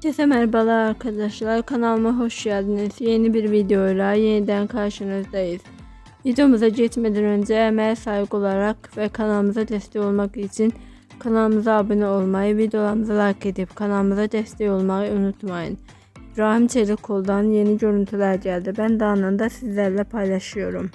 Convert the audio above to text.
Herkese merhabalar arkadaşlar. Kanalıma hoş geldiniz. Yeni bir videoyla yeniden karşınızdayız. Videomuza geçmeden önce emeğe saygı olarak ve kanalımıza destek olmak için kanalımıza abone olmayı, videolarımızı like edip kanalımıza destek olmayı unutmayın. İbrahim Çelikoğlu'dan yeni görüntüler geldi. Ben de anında sizlerle paylaşıyorum.